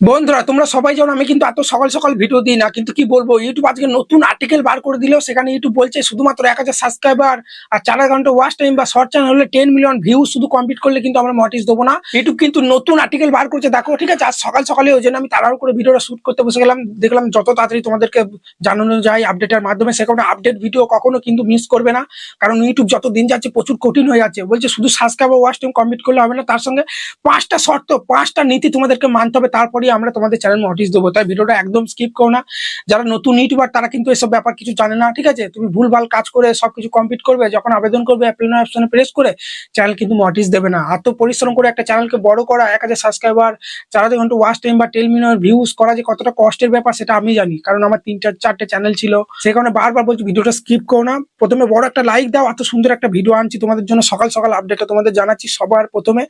বন্ধুরা, তোমরা সবাই জানো, আমি কিন্তু এত সকাল সকাল ভিডিও দিই না, কিন্তু কি বলব ইউটিউব আজকে নতুন আর্টিকেল বার করে দিলেও সেখানে ইউটিউব বলছে শুধুমাত্র এক হাজার সাবস্ক্রাইবার আর চার ঘণ্টা ওয়াচ টাইম বা শর্ট চ্যানেল হলে টেন মিলিয়ন ভিউ শুধু কমপ্লিট করলে কিন্তু আমরা নোটিস দেবো না। ইউটিউব কিন্তু নতুন আর্টিকেল বার করছে, দেখো, ঠিক আছে, আজ সকাল সকালে ওই জন্য আমি তাড়াহুড়ো করে ভিডিওটা শুট করতে বসে গেলাম, দেখলাম যত তাড়াতাড়ি তোমাদেরকে জানানো যায় আপডেটের মাধ্যমে, সে কারণে আপডেট ভিডিও কখনো কিন্তু মিস করবে না, কারণ ইউটিউব যত দিন যাচ্ছে প্রচুর কঠিন হয়ে যাচ্ছে। বলছে শুধু সাবস্ক্রাইবার ওয়াচ টাইম কমপ্লিট করলে হবে না, তার সঙ্গে পাঁচটা শর্ত, পাঁচটা নীতি তোমাদেরকে মানতে হবে, তারপরেই আমরা তোমাদের চ্যানেল নোটিস দেবো। তাই ভিডিওটা একদম স্কিপ করো না। যারা নতুন ইউটিউবার, তারা কিন্তু এসব ব্যাপার কিছু জানে না, ঠিক আছে? তুমি ভুলভাল কাজ করে সবকিছু কমপ্লিট করবে, যখন আবেদন করবে অ্যাপ্লাই অপশনে প্রেস করে চ্যানেল কিন্তু নোটিস দেবে না। এত পরিশ্রম করে একটা চ্যানেলকে বড় করা, এক হাজার সাবস্ক্রাইবার চার হাজার ঘণ্টা ওয়াচ টাইম বা টেন মিলিয়ন ভিউজ করা যে কতটা কষ্টের ব্যাপার, সেটা আমি জানি। কারণ আমার তিন চার চারটে চ্যানেল ছিল। সে কারণে বারবার বলছি ভিডিওটা স্কিপ করো না। প্রথমে বড় একটা লাইক দাও, এত সুন্দর একটা ভিডিও আনছি তোমাদের জন্য। সকাল সকাল আপডেটটা তোমাদের জানাচ্ছি সবার প্রথমে।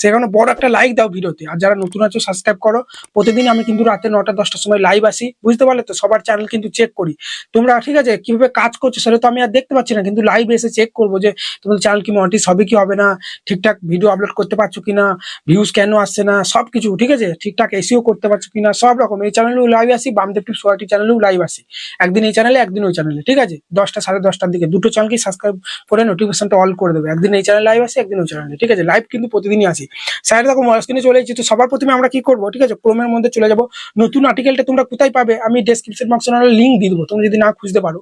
সে কারণে বড় একটা লাইক দাও ভিডিওতে। আর যারা নতুন আছো সাবস্ক্রাইব করো। প্রতিদিন আমি কিন্তু রাতে নটা, দশটার সময় লাইভ আসি। বুঝতে পারলে তো? সবার চ্যানেল কিন্তু চেক করি। তোমরা, ঠিক আছে, কীভাবে কাজ করছ সেটা তো আমি আর দেখতে পাচ্ছি না, কিন্তু লাইভ এসে চেক করব যে তোমাদের চ্যানেল কি মনিটিস হবে, কি হবে না? ঠিকঠাক ভিডিও আপলোড করতে পারছ কিনা? ভিউজ কেন আসছে না? সব কিছু ঠিক আছে? ঠিকঠাক এসিও করতে পারছ কিনা? সব রকম। এই চ্যানেলেও লাইভ আসি বামদেব টিপ সোয়াটি চ্যানেলেও লাইভ আসি। একদিন এই চ্যানেলে একদিন ওই চ্যানেলে ঠিক আছে? দশটা, সাড়ে দশটার দিকে। দুটো চ্যানেলকে সাবস্ক্রাইব করে নোটিফিকেশনটা অল করে দেবে। একদিন এই চ্যানেল লাইভ আসি, একদিন ওই চ্যানেলে ঠিক আছে? লাইভ কিন্তু প্রতিদিনই আসি। সাইডে দেখো স্ক্রিনে চলে এসেছি, তো সবার প্রথমে আমরা কি করব, ঠিক আছে? ক্রোমের মধ্যে চলে যাব। নতুন আর্টিকেলটা তোমরা কোথায় পাবে আমি ডেসক্রিপশন বক্সে লিঙ্ক দিয়ে দেবো তুমি যদি না খুঁজতে পারো।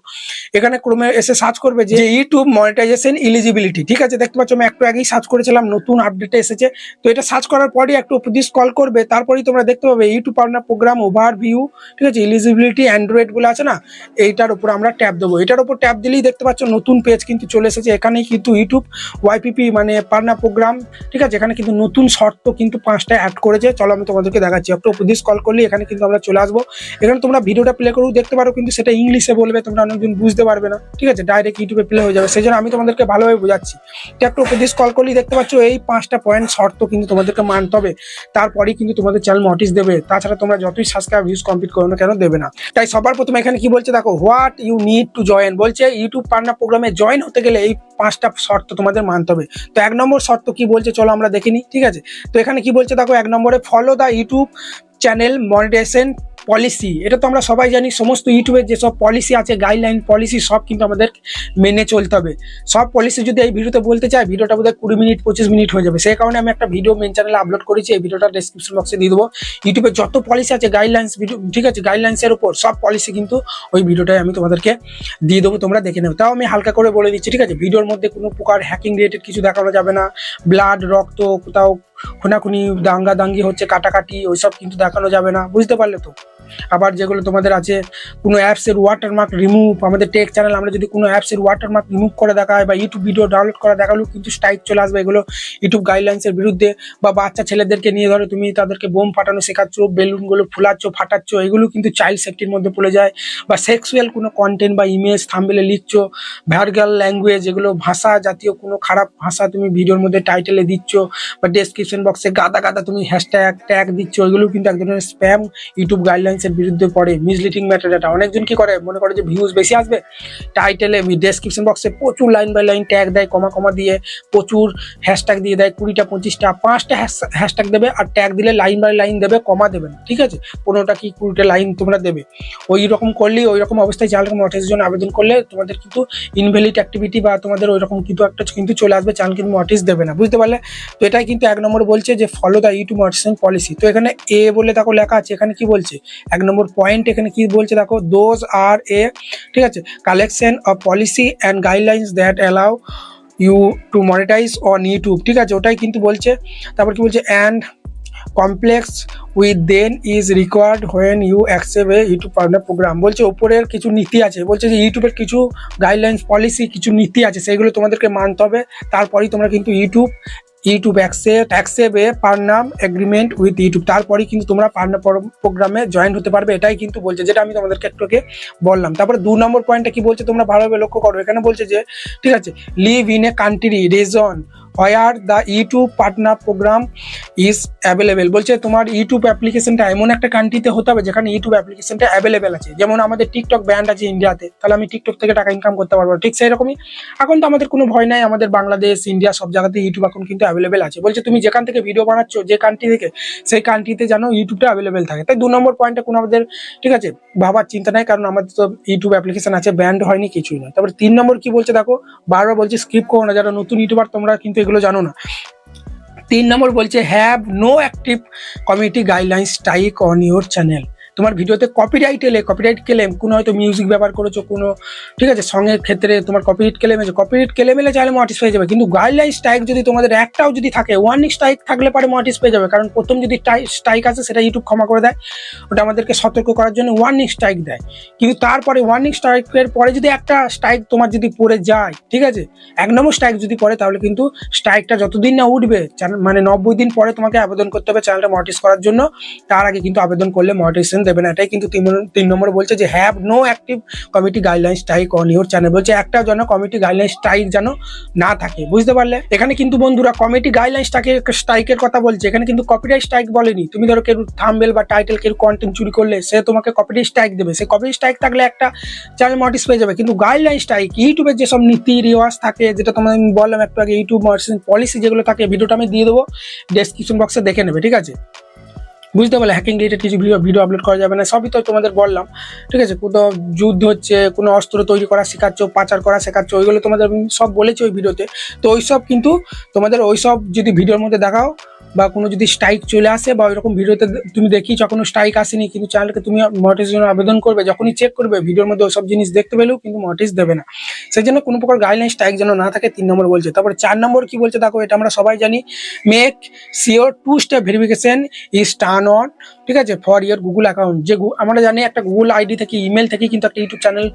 এখানে ক্রমে এসে সার্চ করবে যে ইউটিউব মনিটাইজেশন ইলিজিবিলিটি ঠিক আছে? দেখতে পাচ্ছ আমি একটু আগেই সার্চ করেছিলাম, নতুন আপডেটে এসেছে। তো এটা সার্চ করার পরই একটু উপদেশ কল করবে, তারপরেই তোমরা দেখতে পাবে YouTube partner program over view ঠিক আছে? ইলিজিবিলিটি অ্যান্ড্রয়েডগুলো আছে না? এইটার উপর আমরা ট্যাপ দেবো। এটার উপর ট্যাপ দিলেই দেখতে পাচ্ছ নতুন পেজ কিন্তু চলে এসেছে। এখানেই কিন্তু ইউটিউব ওয়াইপিপি মানে পার্টনার প্রোগ্রাম ঠিক আছে? এখানে কিন্তু নতুন শর্ত কিন্তু পাঁচটা অ্যাড করেছে। চলো আমি তোমাদেরকে দেখাচ্ছি। একটু উপদেশ কল করলে এখানে কিন্তু আমরা চলে আসব। এখানে তোমরা ভিডিওটা প্লে করেও দেখতে পারো, কিন্তু সেটা ইংলিশে বলবে, তোমরা অনেকজন বুঝতে পারবে না। ঠিক আছে? ডাইরেক্ট ইউটিউবে প্লে হয়ে যাবে। সেই আমি তোমাদেরকে ভালোভাবে বোঝাচ্ছি। একটু উপদেশ কল করলেই দেখতে পাচ্ছ, এই পাঁচটা পয়েন্ট শর্ত কিন্তু তোমাদেরকে মানতে হবে। তারপরেই কিন্তু তোমাদের চ্যানেল নোটিস দেবে। তাছাড়া তোমরা যতই সাবস্ক্রাইব ভিউজ কমপ্লিট করো না কেন, দেবে না। তাই সবার প্রথমে এখানে কি বলছে দেখো what you need to join বলছে ইউটিউব পার্টনার প্রোগ্রামে জয়েন হতে গেলে এই পাঁচটা শর্ত তোমাদের মানতে হবে। তো এক নম্বর শর্ত কি বলছে, চলো আমরা দেখিনি ঠিক আছে? তো এখানে কি বলছে দেখো, এক নম্বরে follow the YouTube channel monetization policy এটা তো আমরা সবাই জানি, সমস্ত ইউটিউবের যেসব পলিসি আছে গাইডলাইন পলিসি সব কিন্তু আমাদের মেনে চলতে হবে। সব পলিসি যদি এই ভিডিওতে বলতে চাই ভিডিওটা বোধহয় কুড়ি মিনিট, পঁচিশ মিনিট হয়ে যাবে। সেই কারণে আমি একটা ভিডিও মেন চ্যানেলে আপলোড করেছি, এই ভিডিওটা ডিসক্রিপশন বক্সে দিয়ে দেবো। ইউটিউবে যত পলিসি আছে গাইডলাইন্স ভিডিও ঠিক আছে গাইডলাইন্সের উপর সব পলিসি কিন্তু ওই ভিডিওটাই আমি তোমাদেরকে দিয়ে দেবো, তোমরা দেখে নেবে। তাও আমি হালকা করে বলে দিচ্ছি, ঠিক আছে? ভিডিওর মধ্যে কোনো প্রকার হ্যাকিং রিলেটেড কিছু দেখানো যাবে না। ব্লাড রক্ত, কোথাও খুনাখুনি দাঙ্গা দাঙ্গি হচ্ছে, কাটাকাটি, ওইসব কিন্তু দেখানো যাবে না। বুঝতে পারলে তো? আবার যেগুলো তোমাদের আছে, কোনো অ্যাপসের ওয়াটারমার্ক রিমুভ আমাদের টেক চ্যানেল আমরা যদি কোনো অ্যাপসের ওয়াটারমার্ক রিমুভ করে দেখায় বা ইউটিউব ভিডিও ডাউনলোড করা দেখালেও কিন্তু স্ট্রাইক চলে আসবে এগুলো ইউটিউব গাইডলাইন্সের বিরুদ্ধে বা বাচ্চা ছেলেদেরকে নিয়ে ধরো, তুমি তাদেরকে বোম ফাটানো শেখাচ্ছ, বেলুনগুলো ফুলাচ্ছ, ফাটাচ্ছ, এগুলো কিন্তু চাইল্ড সেফটির মধ্যে পড়ে যায়। বা সেক্সুয়াল কোনো কন্টেন্ট বা ইমেজ থাম্বেলে লিখছো ভ্যারগাল ল্যাঙ্গুয়েজ এগুলো ভাষা জাতীয় কোনো খারাপ ভাষা তুমি ভিডিওর মধ্যে টাইটেলে দিচ্ছ বা ডেসক্রিপশন বক্সে গাদা গাদা তুমি হ্যাশট্যাগ ট্যাগ দিচ্ছ ওইগুলো কিন্তু এক ধরনের স্প্যাম ইউটিউব গাইডলাইন্সের বিরুদ্ধে পড়ে। মিসলিডিং ম্যাটার এটা অনেকজন কি করে? মনে করে যে ভিউজ বেশি আসবে? টাইটেলে ডেসক্রিপশন বক্সে প্রচুর লাইন বাই লাইন ট্যাগ দেয় কমা কমা দিয়ে, প্রচুর হ্যাশট্যাগ দিয়ে দেয়, কুড়িটা, পঁচিশটা, পাঁচটা হ্যাশট্যাগ দেবে আর ট্যাগ দিলে লাইন বাই লাইন দেবে কমা দেবে না। ঠিক আছে? পনেরোটা কি কুড়িটা লাইন তোমরা দেবে। ওই রকম করলেই ওই রকম অবস্থায় চ্যানেল মটেজের জন্য আবেদন করলে তোমাদের কিন্তু ইনভ্যালিড অ্যাক্টিভিটি বা তোমাদের ওই রকম কিন্তু একটা কিন্তু চলে আসবে চ্যানেল কিন্তু নোটিস দেবে না। বুঝতে পারলে? তো এটাই কিন্তু এক নম্বর বলছে যে follow the YouTube monetization policy তো এখানে এ বলে দেখো লেখা আছে, এখানে কি বলছে? এক নম্বর পয়েন্ট এখানে কি বলছে দেখো? দোজ আর এ ঠিক আছে? Collection of policy and guidelines that allow you to monetize on YouTube ঠিক আছে? ওটাই কিন্তু বলছে। তারপর কি বলছে? And complex with them is required when you accept a YouTube partner program বলছে ওপরের কিছু নীতি আছে, বলছে যে ইউটিউবের কিছু গাইডলাইন্স পলিসি কিছু নীতি আছে সেগুলো তোমাদেরকে মানতে হবে। তারপরেই তোমরা কিন্তু ইউটিউব ইউটিউব অ্যাক্সে অ্যাক্সেপে পার্নাম এগ্রিমেন্ট উইথ ইউটিউব তারপরেই কিন্তু তোমরা পার্নার প্রোগ্রামে জয়েন হতে পারবে। এটাই কিন্তু বলছে, যেটা আমি তোমাদেরকে একটু আগে বললাম। তারপরে দু নম্বর পয়েন্টটা কি বলছে, তোমরা ভালোভাবে লক্ষ্য করো। এখানে বলছে যে, ঠিক আছে live in a country region where the YouTube partner program is available বলছে, তোমার ইউটিউব অ্যাপ্লিকেশনটা এমন একটা কান্ট্রিতে হতে হবে যেখানে ইউটিউব অ্যাপ্লিকেশনটা অ্যাভেলেবেল আছে। যেমন আমাদের টিকটক ব্যান্ড আছে ইন্ডিয়াতে তাহলে আমি টিকটক থেকে টাকা ইনকাম করতে পারব। ঠিক সেই রকমই এখন তো আমাদের কোনো ভয় নাই। আমাদের বাংলাদেশ ইন্ডিয়া সব জায়গাতে ইউটিউব এখন কিন্তু অ্যাভেলেবেল আছে। বলছে, তুমি যেখান থেকে ভিডিও বানাচ্ছো, যে কান্ট্রি থেকে, সেই কান্ট্রিতে যেন ইউটিউবটা অ্যাভেলেবেল থাকে। তাই দু নম্বর পয়েন্টটা কোনো আমাদের, ঠিক আছে, ভাবার চিন্তা নাই। কারণ আমাদের তো ইউটিউব অ্যাপ্লিকেশন আছে ব্যান্ড হয়নি, কিছুই নয়। তারপরে তিন নম্বর কি বলছে দেখো? বারবার বলছে স্কিপ করো না। যারা নতুন ইউটিউবার তোমরা কিন্তু এগুলো জানো না। তিন নম্বর বলছে have no active community guidelines strike on your channel তোমার ভিডিওতে কপিরাইট এলে কপিরাইট ক্লেম কোনো হয়তো মিউজিক ব্যবহার করেছ, কোনো, ঠিক আছে সঙ্গের ক্ষেত্রে তোমার কপিরাইট ক্লেম আছে কপিরাইট ক্লেম এলে চাইলে মটিস পেয়ে যাবে, কিন্তু গাইডলাইন স্ট্রাইক যদি তোমাদের একটাও যদি থাকে ওয়ার্নিং স্ট্রাইক থাকলে পরে মটিস পেয়ে যাবে, কারণ প্রথম যদি স্ট্রাইক আছে সেটা ইউটিউব ক্ষমা করে দেয়, ওটা আমাদেরকে সতর্ক করার জন্য ওয়ার্নিং স্ট্রাইক দেয়, কিন্তু তারপরে ওয়ার্নিং স্ট্রাইকের পরে যদি একটা স্ট্রাইক তোমার যদি পড়ে যায়, ঠিক আছে, এক নম্বর স্ট্রাইক যদি পড়ে, তাহলে কিন্তু স্ট্রাইকটা যতদিন না উঠবে মানে নব্বই দিন পরে তোমাকে আবেদন করতে হবে চ্যানেলটা মটিস করার জন্য, তার আগে কিন্তু আবেদন করলে মটিসেশন দেবে না, এটাই কিন্তু তিন নম্বর- বলছে যে have no active community guideline strike on your channel বলছে একটা যেন কমিটি গাইডলাইন স্ট্রাইক যেন না থাকে, বুঝতে পারলে? এখানে কিন্তু বন্ধুরা কমিটি গাইডলাইন স্ট্রাইকের কথা বলছে, এখানে কিন্তু কপিরাইট স্ট্রাইক বলেনি, তুমি ধরো কেউ থাম্বেল বা টাইটেল কেউ কন্টেন্ট চুরি করলে সে তোমাকে কপিরাইট স্ট্রাইক দেবে, সে কপিরাইট স্ট্রাইক থাকলে একটা চ্যানেল মটিস পেয়ে যাবে, কিন্তু গাইডলাইন স্ট্রাইক ইউটিউবের যেসব নীতি, রিওয়াজ থাকে, যেটা তোমাদের আমি বললাম একটু আগে ইউটিউব পলিসি যেগুলো থাকে ভিডিওটা আমি দিয়ে দেবো ডেসক্রিপশন বক্সে দেখে নেবে, ঠিক আছে? বুঝতে পারলে হ্যাকিং রিলেটেড কিছু ভিডিও ভিডিও আপলোড করা যাবে না, সবই তো তোমাদের বললাম, ঠিক আছে? কোনো যুদ্ধ হচ্ছে, কোনো অস্ত্র তৈরি করা শেখাচ্ছ, পাচার করা শেখাচ্ছ, ওইগুলো তোমাদের সব বলেছি ওই ভিডিওতে তো। ওইসব কিন্তু তোমাদের ওইসব যদি ভিডিওর মধ্যে দেখাও, বা কোনো যদি স্ট্রাইক চলে আসে, বা ওইরকম ভিডিওতে তুমি দেখিছো কোনো স্ট্রাইক আসেনি, কিন্তু চ্যানেলকে তুমি মটিস জন্য আবেদন করবে, যখনই চেক করবে ভিডিওর মধ্যে ওইসব জিনিস দেখতে পেলেও কিন্তু মটিস দেবে না। সেই জন্য কোনো প্রকার গাইডলাইন স্ট্রাইক যেন না থাকে, তিন নম্বর বলছে। তারপরে চার নম্বর কি বলছে দেখো, এটা আমরা সবাই জানি make sure two step verification is turn on ঠিক আছে? ফর ইয়ার গুগল অ্যাকাউন্ট যে আমরা জানি একটা গুগল আইডি থেকে ইমেল থেকে কিন্তু একটা ইউটিউব চ্যানেল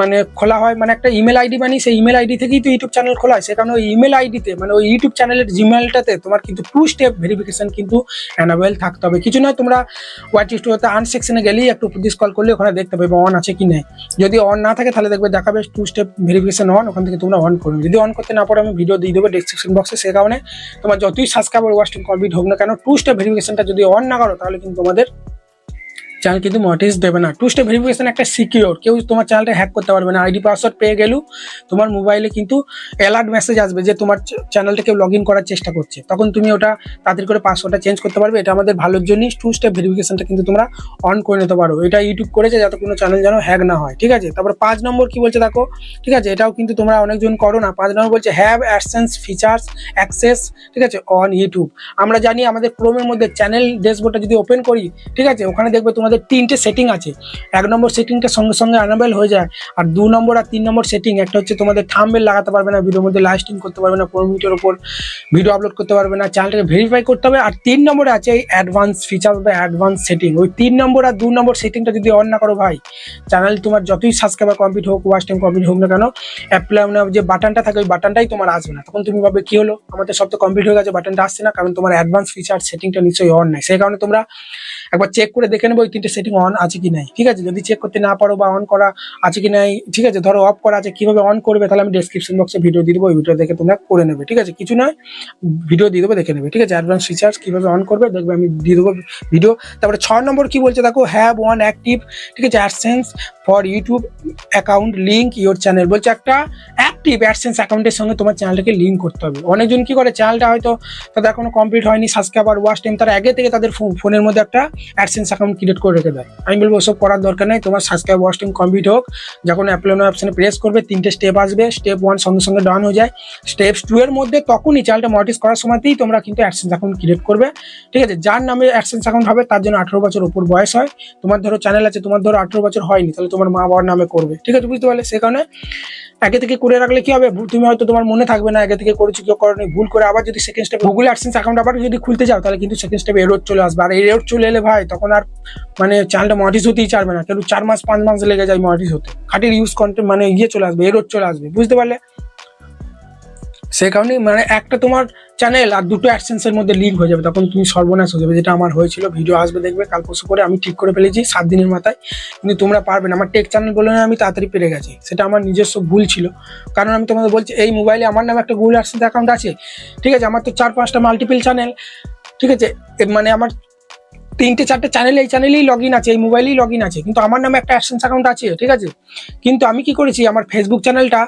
মানে খোলা হয় মানে একটা ইমেল আইডি বানিয়ে সেই ইমেল আইডি থেকেই তো ইউটিউব চ্যানেল খোলা হয়। সে কারণে ওই ইমেল আইডিতে মানে ওই ইউটিউব চ্যানেলের জিমেলটাতে তোমার কিন্তু টু স্টেপ ভেরিফিকেশন কিন্তু অ্যানাবেল থাকতে হবে। কিছু নয়, তোমরা ওয়াইট স্টোরতে আন সেকশনে গেলেই একটু দিস কল করলে ওখানে দেখতে পাবে অন আছে কি নেই। যদি অন না থাকে, তাহলে দেখবে দেখাবে টু স্টেপ ভেরিফিকেশন অন ওখান থেকে তোমরা অন করবে। যদি অন করতে না পারো, আমি ভিডিও দিয়ে দেবো ডিসক্রিপশন বক্সে সে কারণে তোমার যতই সাবস্ক্রাইবার ওয়াস্টিং কমপ্লিট হোক না কেন টু স্টেপ ভেরিফিকেশনটা যদি অন না করো, তাহলে কিন্তু তোমাদের চ্যানেল কিন্তু নোটিস দেবে না। টু স্টেপ ভেরিফিকেশন একটা সিকিউর কেউ তোমার চ্যানেলটা হ্যাক করতে পারবে না। আইডি পাসওয়ার্ড পেয়ে গেলেও তোমার মোবাইলে কিন্তু অ্যালার্ট মেসেজ আসবে যে তোমার চ্যানেলটা কেউ লগ ইন করার চেষ্টা করছে। তখন তুমি ওটা তাড়াতাড়ি করে পাসওয়ার্ডটা চেঞ্জ করতে পারবে। এটা আমাদের ভালোর জন্যই টু স্টেপ ভেরিফিকেশনটা কিন্তু তোমরা অন করে নিতে পারো। এটা ইউটিউব করেছে যাতে কোনো চ্যানেল যেন হ্যাক না হয়। ঠিক আছে? তারপর পাঁচ নম্বর কি বলছে দেখো? ঠিক আছে? এটাও কিন্তু তোমরা অনেকজন করো না। পাঁচ নম্বর বলছে হ্যাভ অ্যাডসেন্স ফিচার্স অ্যাক্সেস ঠিক আছে? অন ইউটিউব আমরা জানি আমাদের ক্রোমের মধ্যে চ্যানেল ড্যাশবোর্ডটা যদি ওপেন করি, ঠিক আছে? ওখানে দেখবে তোমাদের তিনটে সেটিং আছে। এক নম্বর সেটিংটা সঙ্গে সঙ্গে অ্যানাবেল হয়ে যায়, আর দু নম্বর আর তিন নম্বর সেটিং একটা হচ্ছে তোমাদের থাম্বেল লাগাতে পারবে না ভিডিওর মধ্যে স্ট্রিম করতে পারবে না পনেরো মিনিটের ওপর ভিডিও আপলোড করতে পারবে না চ্যানেলটাকে ভেরিফাই করতে হবে। আর তিন নম্বরে আছে এই অ্যাডভান্স ফিচার বা অ্যাডভান্স সেটিং ওই তিন নম্বর আর দু নম্বর সেটিংটা যদি অন না করো ভাই চ্যানেল তোমার যতই সাবস্ক্রাইবার কমপ্লিট হোক ওয়াচ টাইম কমপ্লিট হোক না কেন অ্যাপ্লাই যে বাটনটা থাকে ওই বাটনটাই তোমার আসবে না। তখন তুমি ভাবে কি হলো? আমাদের সব তো কমপ্লিট হয়ে গেছে বাটনটা আসছে না, কারণ তোমার অ্যাডভান্স ফিচার সেটিংটা নিশ্চয়ই অন নাই। সেই কারণে তোমরা একবার চেক করে দেখে নেব ওই তিনটে সেটিং অন আছে কি নাই। ঠিক আছে, যদি চেক করতে না পারো বা অন করা আছে কি নাই, ঠিক আছে, ধরো অফ করা আছে, কীভাবে অন করবে, তাহলে আমি ডেসক্রিপশন বক্সে ভিডিও দিয়ে দেবো, ওই ভিডিও দেখে তোমরা করে নেবে, ঠিক আছে? কিছু নয় ভিডিও দিয়ে দেবো, দেখে নেবে, ঠিক আছে? অ্যাডভান্স ফিচার্স কীভাবে অন করবে, দেখবে আমি দিয়ে দেবো ভিডিও তারপরে ছ নম্বর কি বলছে দেখো হ্যাভ ওয়ান অ্যাক্টিভ ঠিক আছে AdSense for YouTube account link your channel বলছে একটা অ্যাক্টিভ অ্যাডসেন্স অ্যাকাউন্টের সঙ্গে তোমার চ্যানেলটাকে লিঙ্ক করতে হবে। অনেকজন কি করে চ্যানেলটা হয়তো তাদের এখনও কমপ্লিট হয়নি সাবস্ক্রাইবার ওয়াচ টাইম তারা আগে থেকে তাদের ফোনের মধ্যে একটা অ্যাডসেন্স অ্যাকাউন্ট ক্রিয়েট করে রেখে দেয় আমি বলব, ওসব করার দরকার নেই। তোমার সাবস্ক্রাইব ওয়াচ টাইম কমপ্লিট হোক। যখন অ্যাপ্লানো অপশনে প্রেস করবে, তিনটে স্টেপ আসবে। স্টেপ ওয়ান সঙ্গে সঙ্গে ডান হয়ে যায়। স্টেপস টু এর মধ্যে তখনই চ্যানেলটা মনিটাইজ করার সময়তেই তোমরা কিন্তু অ্যাডসেন্স অ্যাকাউন্ট ক্রিয়েট করবে। ঠিক আছে? যার নামে অ্যাডসেন্স অ্যাকাউন্ট হবে, তার জন্য আঠেরো বছর উপর বয়স হয়। তোমার ধরো চ্যানেল আছে, তোমার ধরো আঠেরো বছর হয়নি, তাহলে তোমার মা বাবার নামে করবে। ঠিক আছে? বুঝতে পারলে? সে কারণে আগে থেকে করে রাখলে কি হবে? তুমি হয়তো তোমার মনে থাকবে না, আগে থেকে করেছ কেউ করেনি, ভুল করে আবার যদি second step Google AdSense account আবার যদি খুলতে যাও, তাহলে কিন্তু সেকেন্ড স্টেপে এরোড চলে আসবে। আর এরোড চলে এলে ভাই, তখন আর মানে চ্যানেলটা মডিস হতেই চাইবে না। কেন? চার মাস, পাঁচ মাস লেগে যায় মডিস হতে। খাটির ইউজ কন্টেন্ট মানে ইয়ে চলে আসবে এরোড চলে আসবে, বুঝতে পারলে? সেই কারণে মানে একটা তোমার চ্যানেল আর দুটো অ্যাডসেন্সের মধ্যে লিঙ্ক হয়ে যাবে। তখন তুমি সর্বনাশ হয়ে যাবে। যেটা আমার হয়েছিল ভিডিও আসবে, দেখবে। কাল পরশু করে আমি ঠিক করে ফেলেছি, সাত দিনের মাথায়। কিন্তু তোমরা পারবে না। আমার টেক চ্যানেল বলে আমি তাড়াতাড়ি পেরে গেছি। সেটা আমার নিজস্ব ভুল ছিল। কারণ আমি তোমাদের বলছি, এই মোবাইলে আমার নামে একটা গুগল অ্যাডসেন্স অ্যাকাউন্ট আছে। ঠিক আছে? আমার তো চার পাঁচটা মাল্টিপল চ্যানেল ঠিক আছে? মানে আমার তিনটে, চারটে চ্যানেল এই চ্যানেলেই লগ ইন আছে, এই মোবাইলেই লগ ইন আছে। কিন্তু আমার নামে একটা অ্যাডসেন্স অ্যাকাউন্ট আছে, ঠিক আছে? কিন্তু আমি কি করেছি, আমার ফেসবুক চ্যানেলটা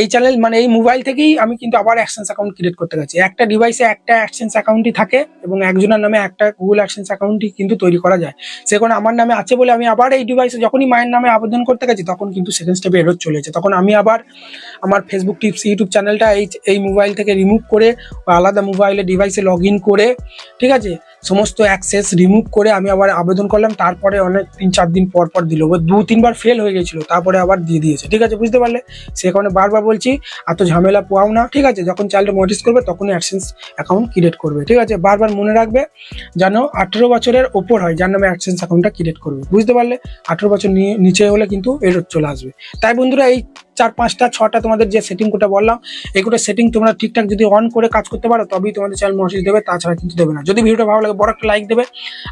এই চ্যানেল মানে এই মোবাইল থেকেই আমি কিন্তু আবার অ্যাডসেন্স অ্যাকাউন্ট ক্রিয়েট করতে গেছি। একটা ডিভাইসে একটা অ্যাডসেন্স অ্যাকাউন্টই থাকে এবং একজনের নামে একটা গুগল অ্যাডসেন্স অ্যাকাউন্টই কিন্তু তৈরি করা যায়। সেখানে আমার নামে আছে বলে আমি আবার এই ডিভাইসে যখনই মায়ের নামে আবেদন করতে গেছি, তখন কিন্তু সেকেন্ড স্টেপে এরর চলেছে। তখন আমি আবার আমার ফেসবুক টিপস ইউটিউব চ্যানেলটা এই এই মোবাইল থেকে রিমুভ করে আলাদা মোবাইলে ডিভাইসে লগ করে, ঠিক আছে? সমস্ত অ্যাক্সেস রিমুভ করে আমি আবার আবেদন করলাম, তারপরে অনেক তিন চার দিন পর পর দিল। দু তিনবার ফেল হয়ে গেছিল, তারপরে আবার দিয়ে দিয়েছে। ঠিক আছে, বুঝতে পারলে? সে কারণে বারবার বলছি, এত ঝামেলা পোয়াও না, ঠিক আছে? যখন চাইল্ড নোটিস করবে, তখনই অ্যাডসেন্স অ্যাকাউন্ট ক্রিয়েট করবে, ঠিক আছে? বারবার মনে রাখবে যেন আঠেরো বছরের ওপর হয়, যার নামে অ্যাডসেন্স অ্যাকাউন্টটা ক্রিয়েট করবে। বুঝতে পারলে? আঠেরো বছর নিচে হলে কিন্তু এরর চলে আসবে। তাই বন্ধুরা, এই চার পাঁচটা, ছটা তোমাদের যে সেটিং কোটা বললাম, এই কোটা সেটিং তোমরা ঠিকঠাক যদি অন করে কাজ করতে পারো, তবেই তোমাদের চ্যানেল নোটিস দেবে, তাছাড়া কিন্তু দেবে না। যদি ভিডিওটা ভালো লাগে বড় একটা লাইক দেবে।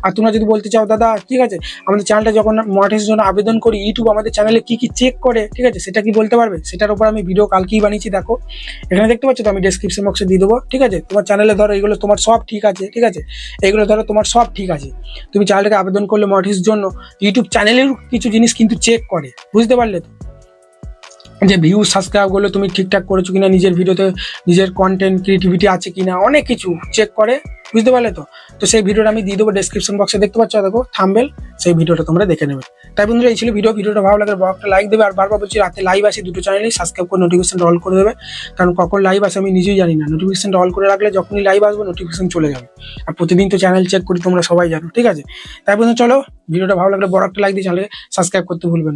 আর তোমরা যদি বলতে চাও, দাদা, ঠিক আছে, আমাদের চ্যানেলটা যখন মনিটাইজের জন্য আবেদন করি ইউটিউব আমাদের চ্যানেলে কি কি চেক করে, ঠিক আছে, সেটা কি বলতে পারবে? সেটার উপর আমি ভিডিও কালকেই বানিয়েছি, দেখো। এখানে দেখতে পাচ্ছ তো, আমি ডেসক্রিপশন বক্সে দিয়ে দেবো, ঠিক আছে? তোমার চ্যানেলে ধরো, এগুলো তোমার সব ঠিক আছে ঠিক আছে? এগুলো ধরো, তোমার সব ঠিক আছে। তুমি চ্যানেলটাকে আবেদন করলে মনিটাইজের জন্য ইউটিউব চ্যানেলের কিছু জিনিস কিন্তু চেক করে, বুঝতে পারলে তো? যে ভিউ সাবস্ক্রাইব করলে তুমি ঠিকঠাক করেছ কিনা, নিজের ভিডিওতে নিজের কন্টেন্ট ক্রিয়েটিভিটি আছে কিনা, অনেক কিছু চেক করে, বুঝতে পারলে তো? তো সেই ভিডিওটা আমি দিয়ে দেবো ডেসক্রিপশন বক্সে দেখতে পাচ্ছ? দেখো থামবেল সেই ভিডিওটা তোমরা দেখে নেবে। তাই বন্ধুরা, এই ছিল ভিডিও ভিডিওটা ভালো লাগে একটা লাইক দেবে। আর বারবার বলছি, রাতে লাইভ আসে, দুটো চ্যানেলেই সাবস্ক্রাইব করে নোটিফিকেশনটা অল করে দেবে। কারণ কখন লাইভ আসে আমি নিজেই জানি না। নোটিফিকেশনটা অল করে রাখলে যখনই লাইভ আসবে নোটিফিকেশন চলে যাবে। আর প্রতিদিন তো চ্যানেল চেক করি, তোমরা সবাই জানো, ঠিক আছে? তাই বন্ধু চলো ভিডিওটা ভালো লাগলে বড় একটা লাইক দিয়ে চ্যানেলে সাবস্ক্রাইব করতে ভুলবে না।